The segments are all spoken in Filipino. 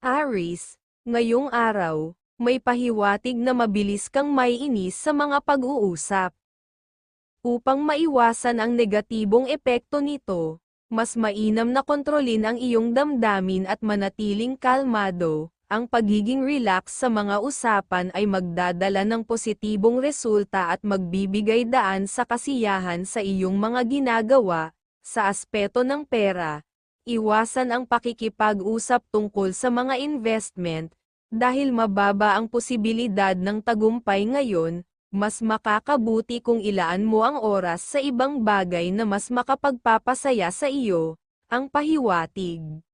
Aris, ngayong araw, may pahiwatig na mabilis kang may inis sa mga pag-uusap. Upang maiwasan ang negatibong epekto nito, mas mainam na kontrolin ang iyong damdamin at manatiling kalmado. Ang pagiging relax sa mga usapan ay magdadala ng positibong resulta at magbibigay daan sa kasiyahan sa iyong mga ginagawa, sa aspeto ng pera, Iwasan ang pakikipag-usap tungkol sa mga investment, dahil mababa ang posibilidad ng tagumpay ngayon, mas makakabuti kung ilaan mo ang oras sa ibang bagay na mas makapagpapasaya sa iyo, ang pahiwatig.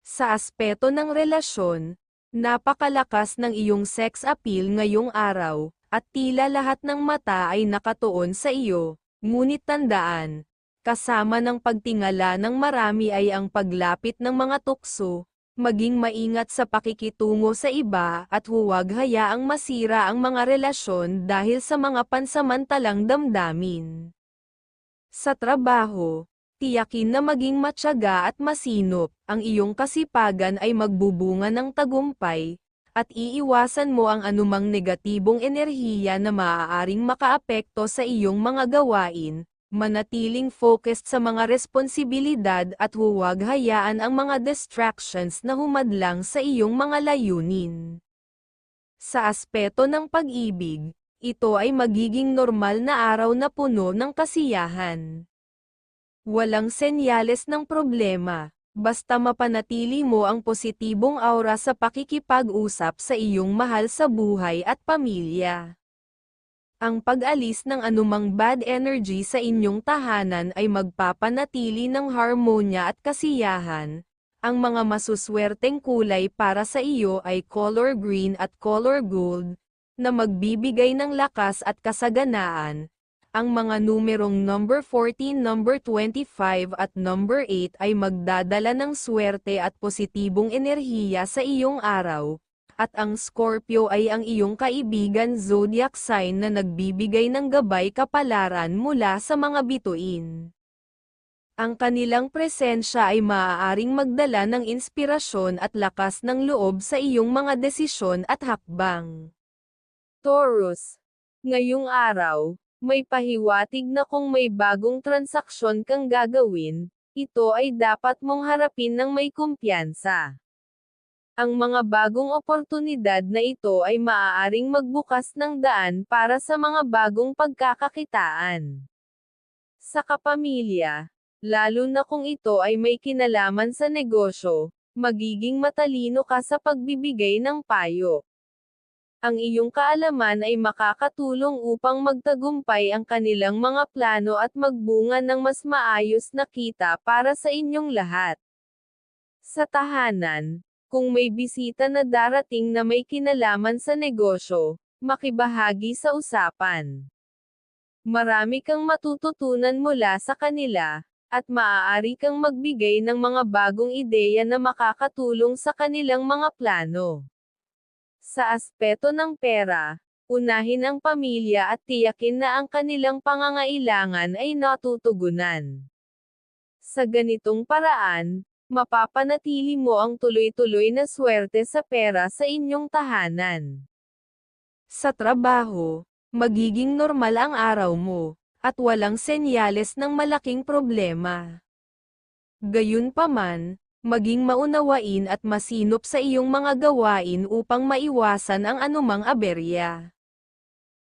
Sa aspeto ng relasyon, napakalakas ng iyong sex appeal ngayong araw, at tila lahat ng mata ay nakatuon sa iyo, ngunit tandaan, kasama ng pagtingala ng marami ay ang paglapit ng mga tukso, maging maingat sa pakikitungo sa iba at huwag hayaang masira ang mga relasyon dahil sa mga pansamantalang damdamin. Sa trabaho, tiyakin na maging matyaga at masinop, ang iyong kasipagan ay magbubunga ng tagumpay, at iiwasan mo ang anumang negatibong enerhiya na maaaring makaapekto sa iyong mga gawain, manatiling focused sa mga responsibilidad at huwag hayaan ang mga distractions na humadlang sa iyong mga layunin. Sa aspeto ng pag-ibig, ito ay magiging normal na araw na puno ng kasiyahan. Walang senyales ng problema, basta mapanatili mo ang positibong aura sa pakikipag-usap sa iyong mahal sa buhay at pamilya. Ang pag-alis ng anumang bad energy sa inyong tahanan ay magpapanatili ng harmonya at kasiyahan. Ang mga masuswerteng kulay para sa iyo ay color green at color gold, na magbibigay ng lakas at kasaganaan. Ang mga numerong number 14, number 25 at number 8 ay magdadala ng swerte at positibong enerhiya sa iyong araw at ang Scorpio ay ang iyong kaibigan zodiac sign na nagbibigay ng gabay kapalaran mula sa mga bituin. Ang kanilang presensya ay maaaring magdala ng inspirasyon at lakas ng loob sa iyong mga desisyon at hakbang. Taurus, ngayong araw, may pahiwatig na kung may bagong transaksyon kang gagawin, ito ay dapat mong harapin ng may kumpiyansa. Ang mga bagong oportunidad na ito ay maaaring magbukas ng daan para sa mga bagong pagkakakitaan. Sa kapamilya, lalo na kung ito ay may kinalaman sa negosyo, magiging matalino ka sa pagbibigay ng payo. Ang iyong kaalaman ay makakatulong upang magtagumpay ang kanilang mga plano at magbunga ng mas maayos na kita para sa inyong lahat. Sa tahanan, kung may bisita na darating na may kinalaman sa negosyo, makibahagi sa usapan. Marami kang matututunan mula sa kanila, at maaari kang magbigay ng mga bagong ideya na makakatulong sa kanilang mga plano. Sa aspeto ng pera, unahin ang pamilya at tiyakin na ang kanilang pangangailangan ay natutugunan. Sa ganitong paraan, mapapanatili mo ang tuloy-tuloy na swerte sa pera sa inyong tahanan. Sa trabaho, magiging normal ang araw mo, at walang senyales ng malaking problema. Gayunpaman, maging maunawain at masinop sa iyong mga gawain upang maiwasan ang anumang aberya.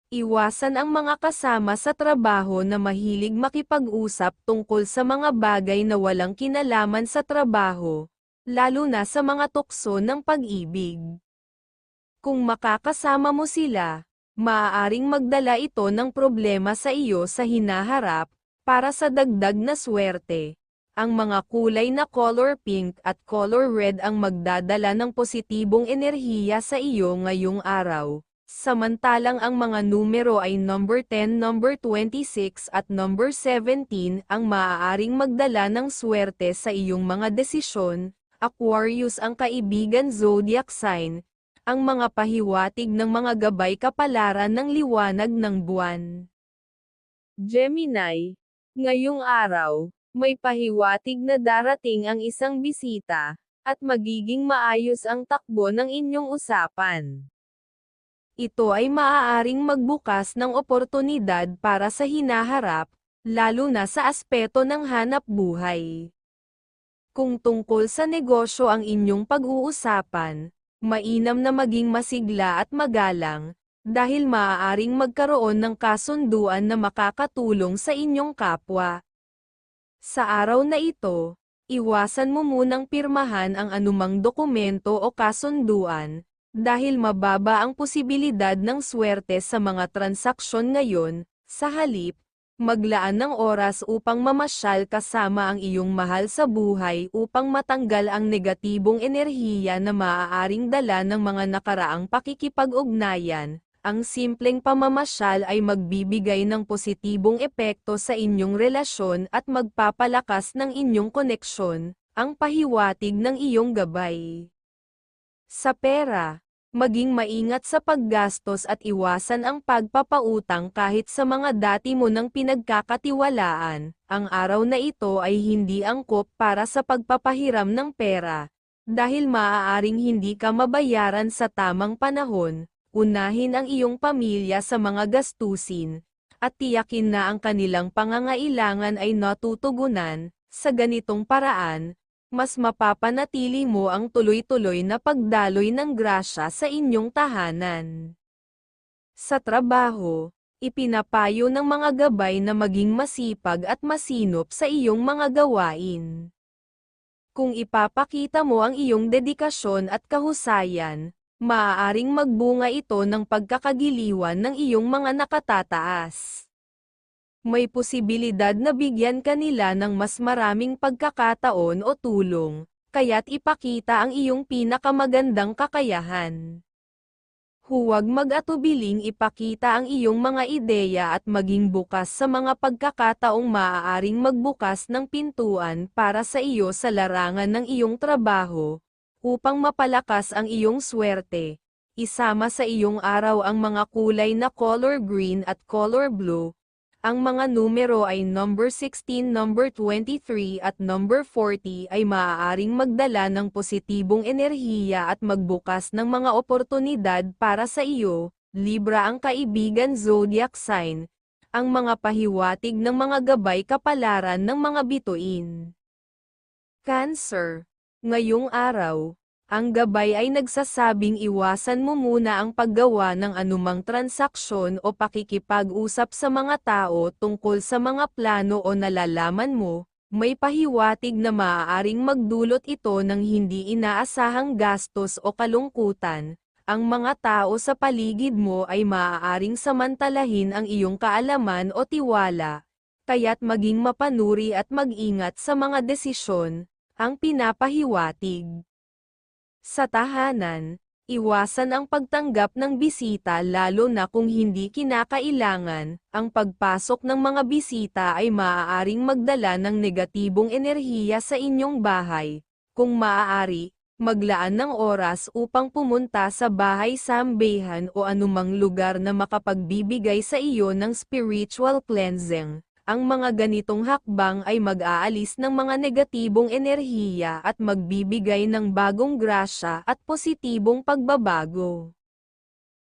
Iwasan ang mga kasama sa trabaho na mahilig makipag-usap tungkol sa mga bagay na walang kinalaman sa trabaho, lalo na sa mga tukso ng pag-ibig. Kung makakasama mo sila, maaaring magdala ito ng problema sa iyo sa hinaharap, para sa dagdag na swerte. Ang mga kulay na color pink at color red ang magdadala ng positibong enerhiya sa iyo ngayong araw Samantalang ang mga numero ay number 10, number 26 at number 17 ang maaaring magdala ng swerte sa iyong mga desisyon. Aquarius ang kaibigan zodiac sign, ang mga pahiwatig ng mga gabay kapalaran ng liwanag ng buwan. Gemini, ngayong araw, may pahiwatig na darating ang isang bisita, at magiging maayos ang takbo ng inyong usapan. Ito ay maaaring magbukas ng oportunidad para sa hinaharap, lalo na sa aspeto ng hanap buhay. Kung tungkol sa negosyo ang inyong pag-uusapan, mainam na maging masigla at magalang, dahil maaaring magkaroon ng kasunduan na makakatulong sa inyong kapwa. Sa araw na ito, iwasan mo munang pirmahan ang anumang dokumento o kasunduan, dahil mababa ang posibilidad ng swerte sa mga transaksyon ngayon, sa halip, maglaan ng oras upang mamasyal kasama ang iyong mahal sa buhay upang matanggal ang negatibong enerhiya na maaaring dala ng mga nakaraang pakikipag-ugnayan. Ang simpleng pamamasyal ay magbibigay ng positibong epekto sa inyong relasyon at magpapalakas ng inyong koneksyon, ang pahiwatig ng iyong gabay. Sa pera, maging maingat sa paggastos at iwasan ang pagpapautang kahit sa mga dati mo nang pinagkakatiwalaan. Ang araw na ito ay hindi angkop para sa pagpapahiram ng pera. Dahil maaaring hindi ka mabayaran sa tamang panahon, unahin ang iyong pamilya sa mga gastusin, at tiyakin na ang kanilang pangangailangan ay natutugunan, sa ganitong paraan, mas mapapanatili mo ang tuloy-tuloy na pagdaloy ng grasya sa inyong tahanan. Sa trabaho, ipinapayo ng mga gabay na maging masipag at masinop sa iyong mga gawain. Kung ipapakita mo ang iyong dedikasyon at kahusayan, maaaring magbunga ito ng pagkakagiliwan ng iyong mga nakatataas. May posibilidad na bigyan kanila ng mas maraming pagkakataon o tulong, kaya't ipakita ang iyong pinakamagandang kakayahan. Huwag mag-atubiling ipakita ang iyong mga ideya at maging bukas sa mga pagkakataong maaaring magbukas ng pintuan para sa iyo sa larangan ng iyong trabaho, upang mapalakas ang iyong swerte. Isama sa iyong araw ang mga kulay na color green at color blue. Ang mga numero ay number 16, number 23 at number 40 ay maaaring magdala ng positibong enerhiya at magbukas ng mga oportunidad para sa iyo. Libra ang kaibigan zodiac sign. Ang mga pahiwatig ng mga gabay kapalaran ng mga bituin. Cancer Ngayong araw, ang gabay ay nagsasabing iwasan mo muna ang paggawa ng anumang transaksyon o pakikipag-usap sa mga tao tungkol sa mga plano o nalalaman mo, may pahiwatig na maaaring magdulot ito ng hindi inaasahang gastos o kalungkutan. Ang mga tao sa paligid mo ay maaaring samantalahin ang iyong kaalaman o tiwala, kaya't maging mapanuri at mag-ingat sa mga desisyon, ang pinapahiwatig. Sa tahanan, iwasan ang pagtanggap ng bisita lalo na kung hindi kinakailangan, ang pagpasok ng mga bisita ay maaaring magdala ng negatibong enerhiya sa inyong bahay. Kung maaari, maglaan ng oras upang pumunta sa bahay sambehan o anumang lugar na makapagbibigay sa iyo ng spiritual cleansing. Ang mga ganitong hakbang ay mag-aalis ng mga negatibong enerhiya at magbibigay ng bagong grasya at positibong pagbabago.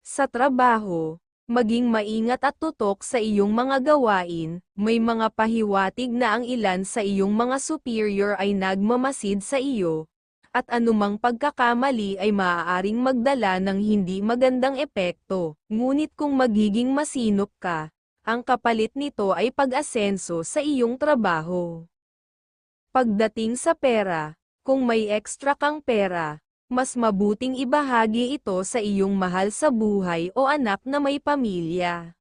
Sa trabaho, maging maingat at tutok sa iyong mga gawain, may mga pahiwatig na ang ilan sa iyong mga superior ay nagmamasid sa iyo, at anumang pagkakamali ay maaaring magdala ng hindi magandang epekto, ngunit kung magiging masinop ka, ang kapalit nito ay pag-asenso sa iyong trabaho. Pagdating sa pera, kung may extra kang pera, mas mabuting ibahagi ito sa iyong mahal sa buhay o anak na may pamilya.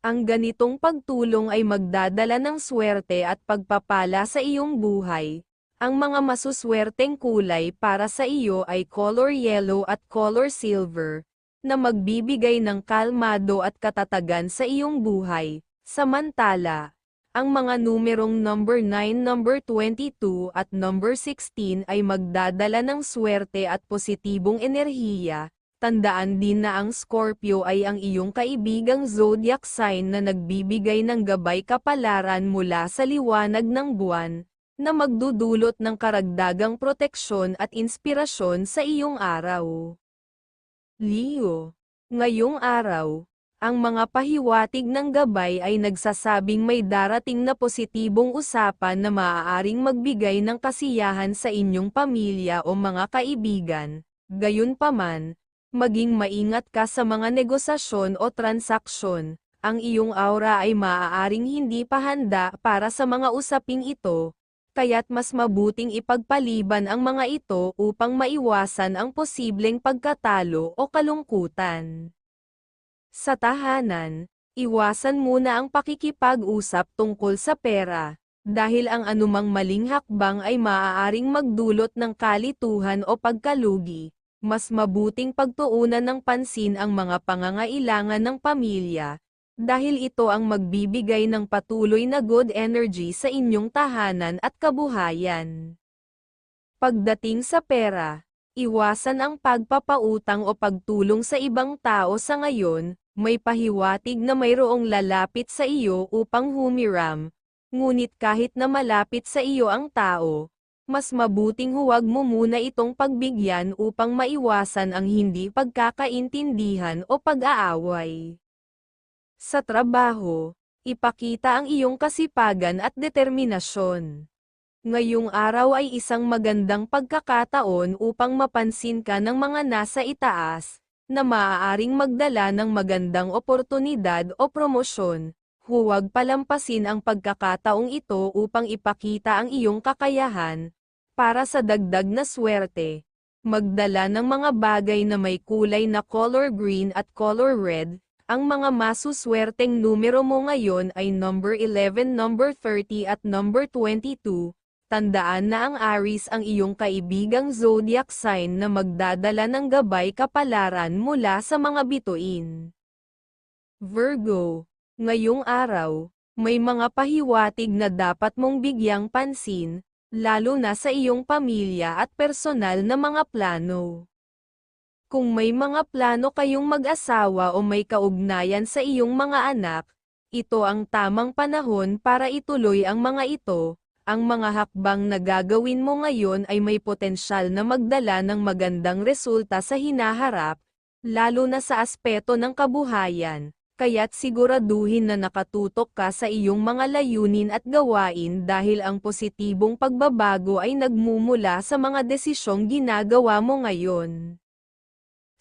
Ang ganitong pagtulong ay magdadala ng swerte at pagpapala sa iyong buhay. Ang mga masuswerteng kulay para sa iyo ay color yellow at color silver, na magbibigay ng kalmado at katatagan sa iyong buhay. Samantala, ang mga numerong number 9, number 22 at number 16 ay magdadala ng swerte at positibong enerhiya. Tandaan din na ang Scorpio ay ang iyong kaibigang zodiac sign na nagbibigay ng gabay kapalaran mula sa liwanag ng buwan, na magdudulot ng karagdagang proteksyon at inspirasyon sa iyong araw. Leo, ngayong araw, ang mga pahiwatig ng gabay ay nagsasabing may darating na positibong usapan na maaaring magbigay ng kasiyahan sa inyong pamilya o mga kaibigan. Gayunpaman, maging maingat ka sa mga negosasyon o transaksyon. Ang iyong aura ay maaaring hindi pa handa para sa mga usaping ito, kaya't mas mabuting ipagpaliban ang mga ito upang maiwasan ang posibleng pagkatalo o kalungkutan. Sa tahanan, iwasan muna ang pakikipag-usap tungkol sa pera, dahil ang anumang maling hakbang ay maaaring magdulot ng kalituhan o pagkalugi. Mas mabuting pagtuunan ng pansin ang mga pangangailangan ng pamilya, dahil ito ang magbibigay ng patuloy na good energy sa inyong tahanan at kabuhayan. Pagdating sa pera, iwasan ang pagpapautang o pagtulong sa ibang tao sa ngayon, may pahiwatig na mayroong lalapit sa iyo upang humiram, ngunit kahit na malapit sa iyo ang tao, mas mabuting huwag mo muna itong pagbigyan upang maiwasan ang hindi pagkakaintindihan o pag-aaway. Sa trabaho, ipakita ang iyong kasipagan at determinasyon. Ngayong araw ay isang magandang pagkakataon upang mapansin ka ng mga nasa itaas, na maaaring magdala ng magandang oportunidad o promosyon, huwag palampasin ang pagkakataong ito upang ipakita ang iyong kakayahan, para sa dagdag na swerte. Magdala ng mga bagay na may kulay na color green at color red, ang mga masuswerteng numero mo ngayon ay number 11, number 30 at number 22. Tandaan na ang Aries ang iyong kaibigang zodiac sign na magdadala ng gabay kapalaran mula sa mga bituin. Virgo, ngayong araw, may mga pahiwatig na dapat mong bigyang pansin, lalo na sa iyong pamilya at personal na mga plano. Kung may mga plano kayong mag-asawa o may kaugnayan sa iyong mga anak, ito ang tamang panahon para ituloy ang mga ito, ang mga hakbang na gagawin mo ngayon ay may potensyal na magdala ng magandang resulta sa hinaharap, lalo na sa aspeto ng kabuhayan, kaya't siguraduhin na nakatutok ka sa iyong mga layunin at gawain dahil ang positibong pagbabago ay nagmumula sa mga desisyong ginagawa mo ngayon.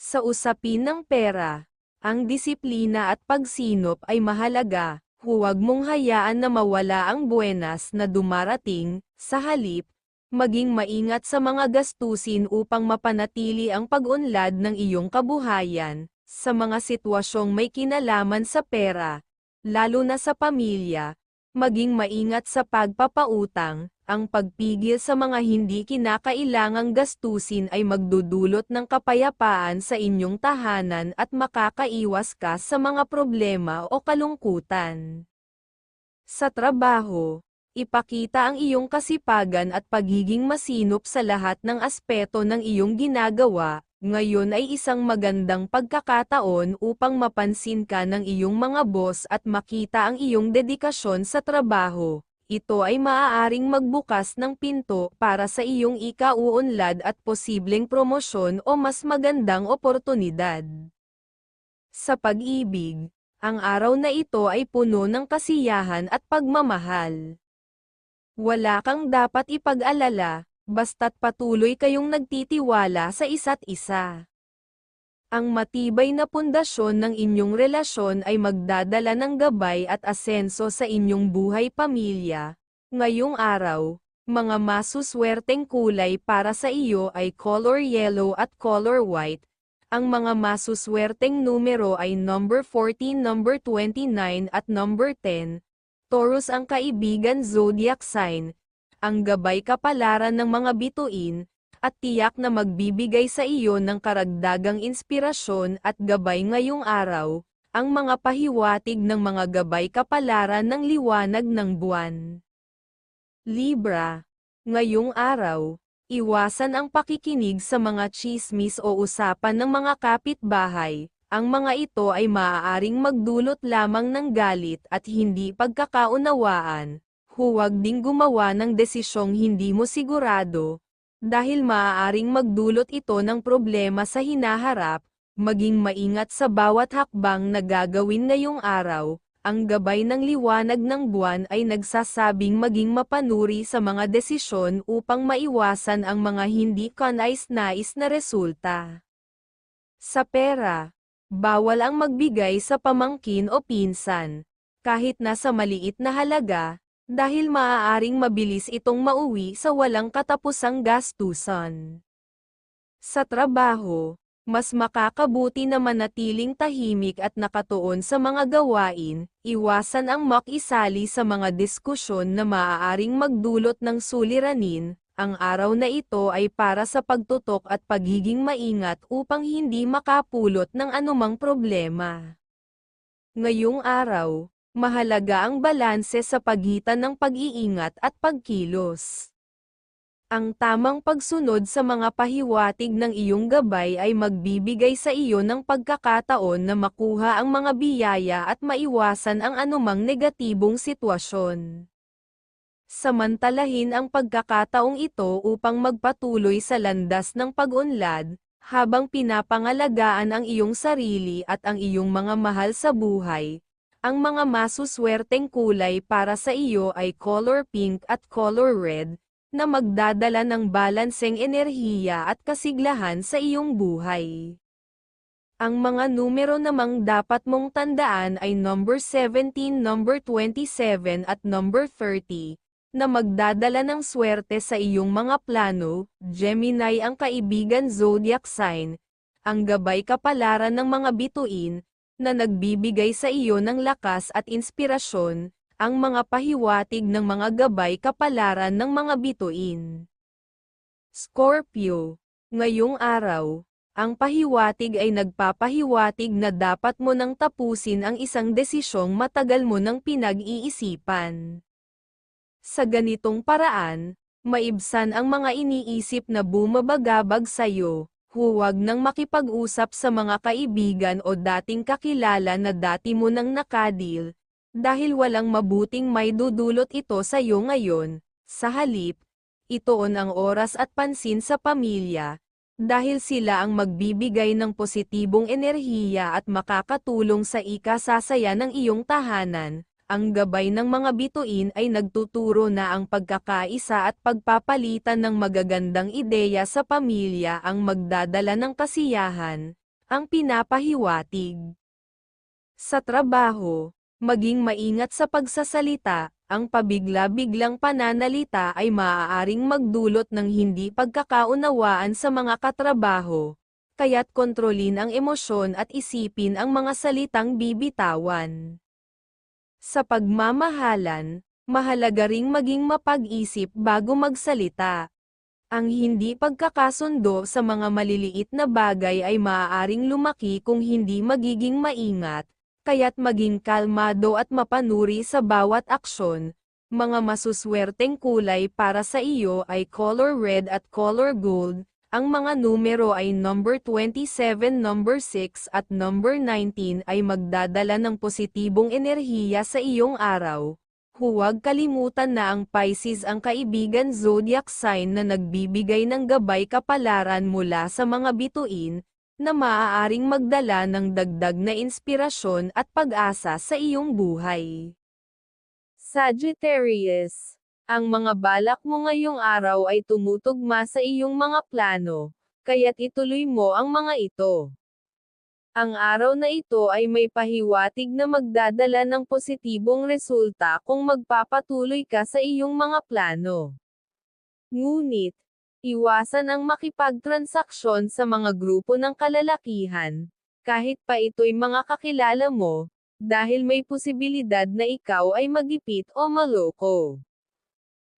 Sa usapin ng pera, ang disiplina at pagsinop ay mahalaga, huwag mong hayaan na mawala ang buenas na dumarating, sa halip, maging maingat sa mga gastusin upang mapanatili ang pag-unlad ng iyong kabuhayan, sa mga sitwasyong may kinalaman sa pera, lalo na sa pamilya, maging maingat sa pagpapautang, ang pagpigil sa mga hindi kinakailangang gastusin ay magdudulot ng kapayapaan sa inyong tahanan at makakaiwas ka sa mga problema o kalungkutan. Sa trabaho, ipakita ang iyong kasipagan at pagiging masinop sa lahat ng aspeto ng iyong ginagawa, ngayon ay isang magandang pagkakataon upang mapansin ka ng iyong mga boss at makita ang iyong dedikasyon sa trabaho ito ay maaaring magbukas ng pinto para sa iyong ikauunlad at posibleng promosyon o mas magandang oportunidad. Sa pag-ibig, ang araw na ito ay puno ng kasiyahan at pagmamahal. Wala kang dapat ipag-alala, basta't patuloy kayong nagtitiwala sa isa't isa. Ang matibay na pundasyon ng inyong relasyon ay magdadala ng gabay at asenso sa inyong buhay pamilya. Ngayong araw, mga masuswerteng kulay para sa iyo ay color yellow at color white. Ang mga masuswerteng numero ay number 14, number 29 at number 10. Taurus ang kaibigan zodiac sign. Ang gabay kapalaran ng mga bituin, at tiyak na magbibigay sa iyo ng karagdagang inspirasyon at gabay ngayong araw, ang mga pahiwatig ng mga gabay kapalaran ng liwanag ng buwan. Libra, ngayong araw, iwasan ang pakikinig sa mga chismis o usapan ng mga kapitbahay, ang mga ito ay maaaring magdulot lamang ng galit at hindi pagkakaunawaan, huwag ding gumawa ng desisyong hindi mo sigurado, dahil maaaring magdulot ito ng problema sa hinaharap, maging maingat sa bawat hakbang na gagawin ngayong araw, ang gabay ng liwanag ng buwan ay nagsasabing maging mapanuri sa mga desisyon upang maiwasan ang mga hindi kanais-nais na resulta. Sa pera, bawal ang magbigay sa pamangkin o pinsan, kahit nasa maliit na halaga, dahil maaaring mabilis itong mauwi sa walang katapusang gastusan. Sa trabaho, mas makakabuti na manatiling tahimik at nakatuon sa mga gawain, iwasan ang makisali sa mga diskusyon na maaaring magdulot ng suliranin, ang araw na ito ay para sa pagtutok at pagiging maingat upang hindi makapulot ng anumang problema. Ngayong araw, mahalaga ang balanse sa pagitan ng pag-iingat at pagkilos. Ang tamang pagsunod sa mga pahiwatig ng iyong gabay ay magbibigay sa iyo ng pagkakataon na makuha ang mga biyaya at maiwasan ang anumang negatibong sitwasyon. Samantalahin ang pagkakataong ito upang magpatuloy sa landas ng pag-unlad, habang pinapangalagaan ang iyong sarili at ang iyong mga mahal sa buhay. Ang mga masuswerteng kulay para sa iyo ay color pink at color red, na magdadala ng balanseng enerhiya at kasiglahan sa iyong buhay. Ang mga numero namang dapat mong tandaan ay number 17, number 27 at number 30, na magdadala ng swerte sa iyong mga plano, Gemini ang kaibigan zodiac sign, ang gabay kapalaran ng mga bituin, na nagbibigay sa iyo ng lakas at inspirasyon, ang mga pahiwatig ng mga gabay kapalaran ng mga bituin. Scorpio, ngayong araw, ang pahiwatig ay nagpapahiwatig na dapat mo nang tapusin ang isang desisyong matagal mo nang pinag-iisipan. Sa ganitong paraan, maibsan ang mga iniisip na bumabagabag sa'yo, huwag nang makipag-usap sa mga kaibigan o dating kakilala na dati mo nang nakadil, dahil walang mabuting may dudulot ito sa iyo ngayon, sa halip, itoon ang oras at pansin sa pamilya, dahil sila ang magbibigay ng positibong enerhiya at makakatulong sa ikasasaya ng iyong tahanan, ang gabay ng mga bituin ay nagtuturo na ang pagkakaisa at pagpapalitan ng magagandang ideya sa pamilya ang magdadala ng kasiyahan, ang pinapahiwatig. Sa trabaho, maging maingat sa pagsasalita, ang pabigla-biglang pananalita ay maaaring magdulot ng hindi pagkakaunawaan sa mga katrabaho, kaya't kontrolin ang emosyon at isipin ang mga salitang bibitawan. Sa pagmamahalan, mahalaga ring maging mapag-isip bago magsalita. Ang hindi pagkakasundo sa mga maliliit na bagay ay maaaring lumaki kung hindi magiging maingat, kaya't maging kalmado at mapanuri sa bawat aksyon. Mga masuswerteng kulay para sa iyo ay color red at color gold, ang mga numero ay number 27, number 6 at number 19 ay magdadala ng positibong enerhiya sa iyong araw. Huwag kalimutan na ang Pisces ang kaibigan zodiac sign na nagbibigay ng gabay kapalaran mula sa mga bituin, na maaaring magdala ng dagdag na inspirasyon at pag-asa sa iyong buhay. Sagittarius, ang mga balak mo ngayong araw ay tumutugma sa iyong mga plano, kaya't ituloy mo ang mga ito. Ang araw na ito ay may pahiwatig na magdadala ng positibong resulta kung magpapatuloy ka sa iyong mga plano. Ngunit, Iwasan ang makipagtransaksyon sa mga grupo ng kalalakihan, kahit pa ito'y mga kakilala mo, dahil may posibilidad na ikaw ay magipit o maloko.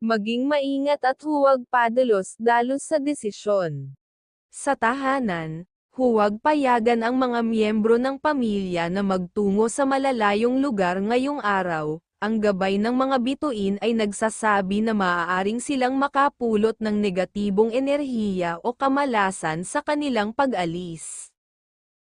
Maging maingat at huwag padalos-dalos sa desisyon. Sa tahanan, Huwag payagan ang mga miyembro ng pamilya na magtungo sa malalayong lugar ngayong araw. Ang gabay ng mga bituin ay nagsasabi na maaaring silang makapulot ng negatibong enerhiya o kamalasan sa kanilang pag-alis.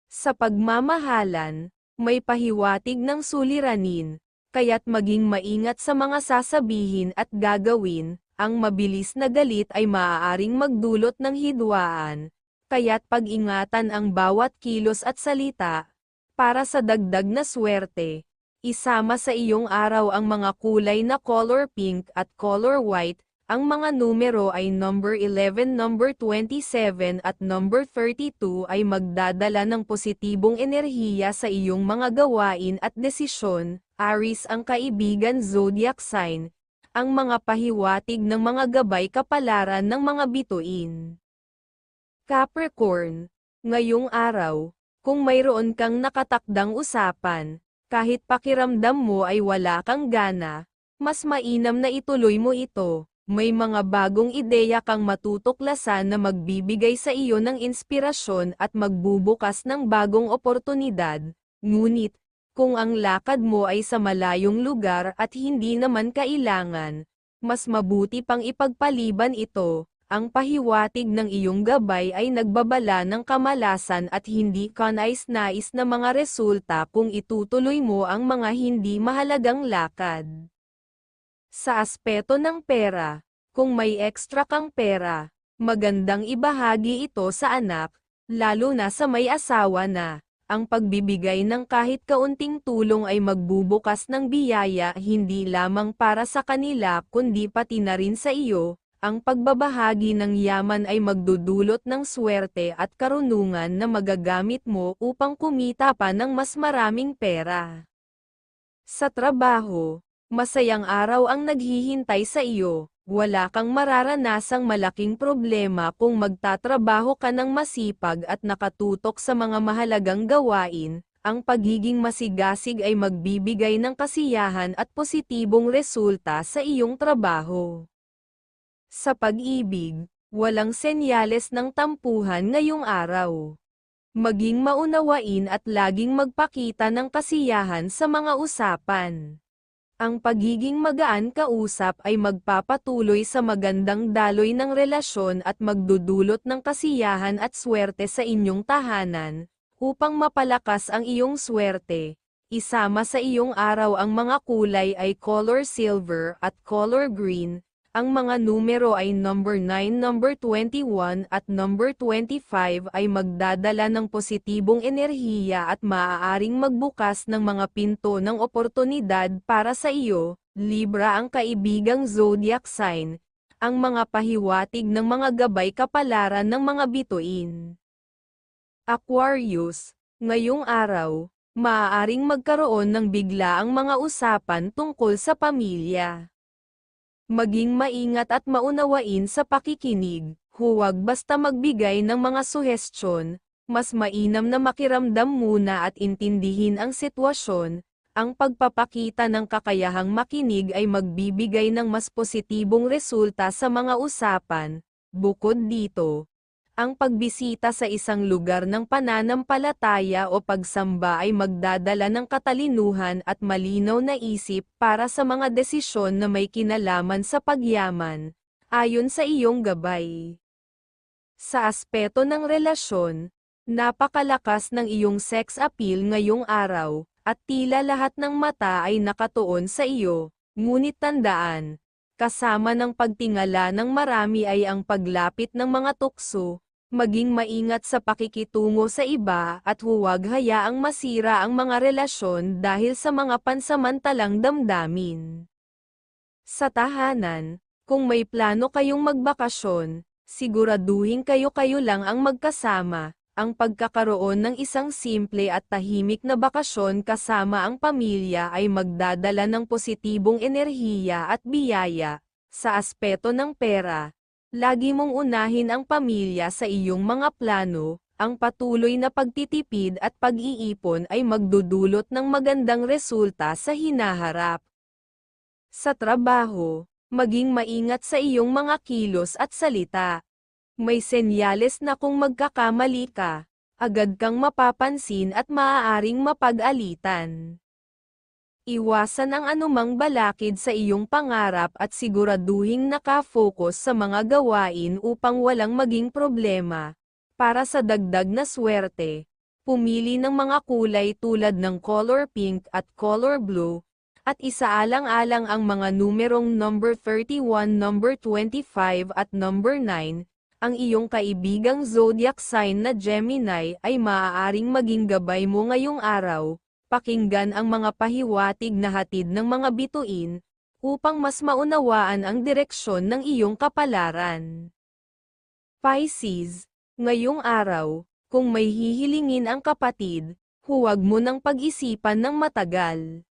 Sa pagmamahalan, may pahiwatig ng suliranin, kaya't maging maingat sa mga sasabihin at gagawin, ang mabilis na galit ay maaaring magdulot ng hidwaan, kaya't pag-ingatan ang bawat kilos at salita, para sa dagdag na swerte. Isama sa iyong araw ang mga kulay na color pink at color white, ang mga numero ay number 11, number 27 at number 32 ay magdadala ng positibong enerhiya sa iyong mga gawain at desisyon. Aris ang kaibigan zodiac sign, ang mga pahiwatig ng mga gabay kapalaran ng mga bituin. Capricorn, ngayong araw, kung mayroon kang nakatakdang usapan, kahit pakiramdam mo ay wala kang gana, mas mainam na ituloy mo ito. May mga bagong ideya kang matutuklasan na magbibigay sa iyo ng inspirasyon at magbubukas ng bagong oportunidad. Ngunit, kung ang lakad mo ay sa malayong lugar at hindi naman kailangan, mas mabuti pang ipagpaliban ito. Ang pahiwatig ng iyong gabay ay nagbabala ng kamalasan at hindi ka nais-nais na mga resulta kung itutuloy mo ang mga hindi mahalagang lakad. Sa aspeto ng pera, kung may ekstra kang pera, magandang ibahagi ito sa anak, lalo na sa may asawa na. Ang pagbibigay ng kahit kaunting tulong ay magbubukas ng biyaya hindi lamang para sa kanila kundi pati na rin sa iyo, ang pagbabahagi ng yaman ay magdudulot ng swerte at karunungan na magagamit mo upang kumita pa ng mas maraming pera. Sa trabaho, masayang araw ang naghihintay sa iyo, wala kang mararanasang malaking problema kung magtatrabaho ka ng masipag at nakatutok sa mga mahalagang gawain, ang pagiging masigasig ay magbibigay ng kasiyahan at positibong resulta sa iyong trabaho. Sa pag-ibig, walang senyales ng tampuhan ngayong araw. Maging maunawain at laging magpakita ng kasiyahan sa mga usapan. Ang pagiging magaan kausap ay magpapatuloy sa magandang daloy ng relasyon at magdudulot ng kasiyahan at swerte sa inyong tahanan, upang mapalakas ang iyong swerte. Isama sa iyong araw ang mga kulay ay color silver at color green, ang mga numero ay number 9, number 21 at number 25 ay magdadala ng positibong enerhiya at maaaring magbukas ng mga pinto ng oportunidad para sa iyo, Libra ang kaibigang zodiac sign, ang mga pahiwatig ng mga gabay kapalaran ng mga bituin. Aquarius, ngayong araw, maaaring magkaroon ng bigla ang mga usapan tungkol sa pamilya. Maging maingat at maunawain sa pakikinig, huwag basta magbigay ng mga suhestyon, mas mainam na makiramdam muna at intindihin ang sitwasyon, ang pagpapakita ng kakayahang makinig ay magbibigay ng mas positibong resulta sa mga usapan. Bukod dito, ang pagbisita sa isang lugar ng pananampalataya o pagsamba ay magdadala ng katalinuhan at malinaw na isip para sa mga desisyon na may kinalaman sa pagyaman, ayon sa iyong gabay. Sa aspeto ng relasyon, napakalakas ng iyong sex appeal ngayong araw, at tila lahat ng mata ay nakatuon sa iyo, ngunit tandaan, kasama ng pagtingala ng marami ay ang paglapit ng mga tukso, maging maingat sa pakikitungo sa iba at huwag hayaang masira ang mga relasyon dahil sa mga pansamantalang damdamin. Sa tahanan, kung may plano kayong magbakasyon, siguraduhin kayo-kayo lang ang magkasama, ang pagkakaroon ng isang simple at tahimik na bakasyon kasama ang pamilya ay magdadala ng positibong enerhiya at biyaya, sa aspeto ng pera, Lagi mong unahin ang pamilya sa iyong mga plano, ang patuloy na pagtitipid at pag-iipon ay magdudulot ng magandang resulta sa hinaharap. Sa trabaho, maging maingat sa iyong mga kilos at salita. May senyales na kung magkakamali ka, agad kang mapapansin at maaaring mapag-alitan. Iwasan ang anumang balakid sa iyong pangarap at siguraduhing nakafocus sa mga gawain upang walang maging problema. Para sa dagdag na swerte, pumili ng mga kulay tulad ng color pink at color blue, at isaalang-alang ang mga numerong number 31, number 25 at number 9, ang iyong kaibigang zodiac sign na Gemini ay maaaring maging gabay mo ngayong araw, pakinggan ang mga pahiwatig na hatid ng mga bituin, upang mas maunawaan ang direksyon ng iyong kapalaran. Pisces, ngayong araw, kung may hihilingin ang kapatid, huwag mo nang pag-isipan ng matagal.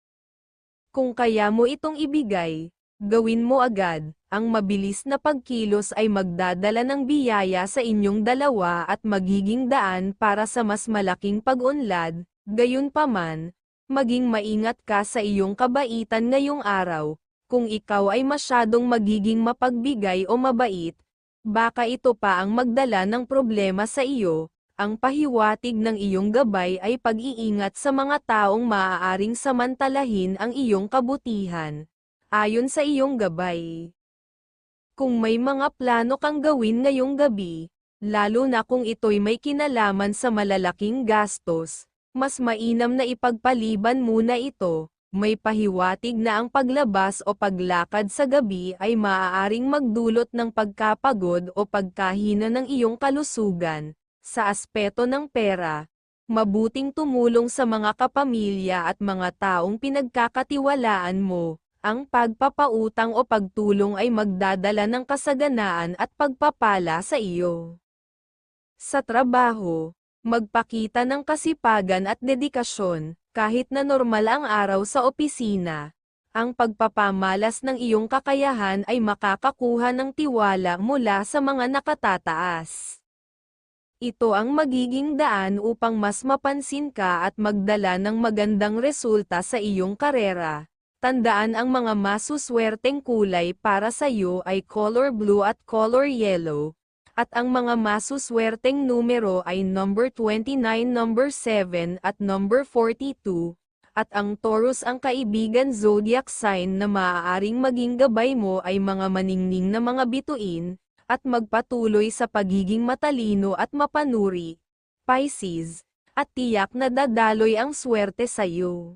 Kung kaya mo itong ibigay, gawin mo agad, ang mabilis na pagkilos ay magdadala ng biyaya sa inyong dalawa at magiging daan para sa mas malaking pag-unlad, gayunpaman, maging maingat ka sa iyong kabaitan ngayong araw, kung ikaw ay masyadong magiging mapagbigay o mabait, baka ito pa ang magdala ng problema sa iyo, ang pahiwatig ng iyong gabay ay pag-iingat sa mga taong maaaring samantalahin ang iyong kabutihan, ayon sa iyong gabay. Kung may mga plano kang gawin ngayong gabi, lalo na kung ito'y may kinalaman sa malalaking gastos, mas mainam na ipagpaliban muna ito, may pahiwatig na ang paglabas o paglakad sa gabi ay maaaring magdulot ng pagkapagod o pagkahina ng iyong kalusugan, sa aspeto ng pera, mabuting tumulong sa mga kapamilya at mga taong pinagkakatiwalaan mo, ang pagpapautang o pagtulong ay magdadala ng kasaganaan at pagpapala sa iyo. Sa trabaho, magpakita ng kasipagan at dedikasyon, kahit na normal ang araw sa opisina. Ang pagpapamalas ng iyong kakayahan ay makakakuha ng tiwala mula sa mga nakatataas. Ito ang magiging daan upang mas mapansin ka at magdala ng magandang resulta sa iyong karera. Tandaan ang mga masuswerteng kulay para sa iyo ay color blue at color yellow. At ang mga masuswerteng numero ay number 29, number 7 at number 42. At ang Taurus ang kaibigan zodiac sign na maaaring maging gabay mo ay mga maningning na mga bituin, at magpatuloy sa pagiging matalino at mapanuri, Pisces, at tiyak na dadaloy ang swerte sa iyo.